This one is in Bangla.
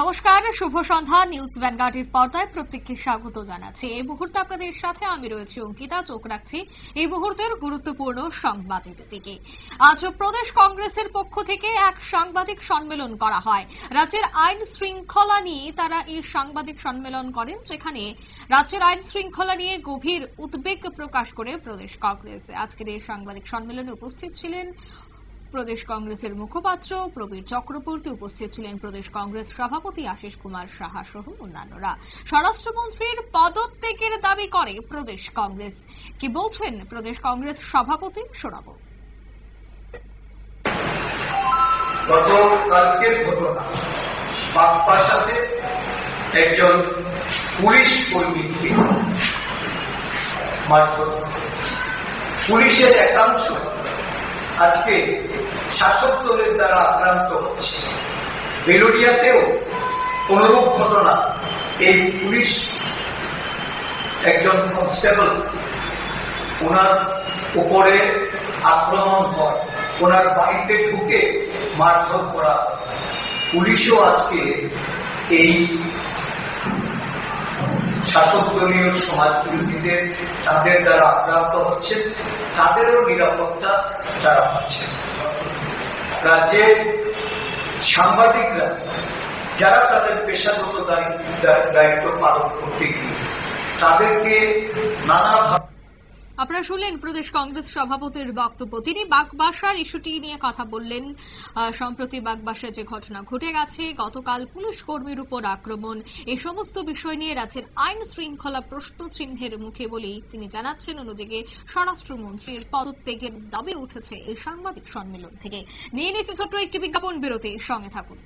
নমস্কার, শুভ সন্ধ্যা। নিউজ ভ্যানগার্ডের পর্দায় প্রত্যেককে স্বাগত জানাচ্ছি। এই মুহূর্তে আপনাদের সাথে আমি রয়েছি অঙ্কিতা। চোখ রাখছি এই মুহূর্তের গুরুত্বপূর্ণ সংবাদের দিকে। আজ প্রদেশ কংগ্রেসের পক্ষ থেকে এক সাংবাদিক সম্মেলন করা হয়। রাজ্যের আইন শৃঙ্খলা নিয়ে তারা এই সাংবাদিক সম্মেলন করেন, যেখানে রাজ্যের আইন শৃঙ্খলা নিয়ে গভীর উদ্বেগ প্রকাশ করে প্রদেশ কংগ্রেস। আজকের এই সাংবাদিক সম্মেলনে উপস্থিত ছিলেন প্রদেশ কংগ্রেসের মুখপাত্র প্রবীর চক্রবর্তী উপস্থিত ছিলেন প্রদেশ কংগ্রেস সভাপতি আশিস কুমার সাহা সহ অন্যান্যরা। স্বরাষ্ট্রমন্ত্রীর পদত্যাগের দাবি করে প্রদেশ কংগ্রেস। কি বলছেন প্রদেশ কংগ্রেস সভাপতি শোনাব গতকালকের ঘটনা। বাগবাসাতে একজন পুলিশ কর্মীকে পুলিশের একাংশ আজকে শাসক দলের দ্বারা আক্রান্ত হচ্ছে। বেলুরিয়াতেও অনুরূপ ঘটনা। এই পুলিশ একজন কনস্টেবল, ওনার উপরে আক্রমণ হয়। ওনার বাড়িতে ঢুকে মারধর করা পুলিশও আজকে এই সমাজ বিরোধীদের, তাদের দ্বারা আক্রান্ত হচ্ছে, তাদেরও নিরাপত্তা তারা পাচ্ছে। রাজ্যের সাংবাদিকরা, যারা তাদের পেশাগত দায়িত্ব দায়িত্ব পালন করতে গিয়ে তাদেরকে নানাভাবে আপনারা শুনলেন প্রদেশ কংগ্রেস সভাপতির বক্তব্য। তিনি বাগবাসার ইস্যুটি নিয়ে কথা বললেন। সম্প্রতি বাগবাসায় যে ঘটনা ঘটে গেছে, গতকাল পুলিশ কর্মীর উপর আক্রমণ। এই সমস্ত বিষয় নিয়ে রাজ্যের আইন শৃঙ্খলা প্রশ্ন চিহ্নের মুখে বলেই তিনি জানাচ্ছেন, অন্যদিকে স্বরাষ্ট্রমন্ত্রীর পদত্যাগের দাবি উঠেছে এই সাংবাদিক সম্মেলন থেকে। নিয়ে নিচ্ছে ছোট্ট একটি বিজ্ঞাপন বিরতি সঙ্গে থাকুন।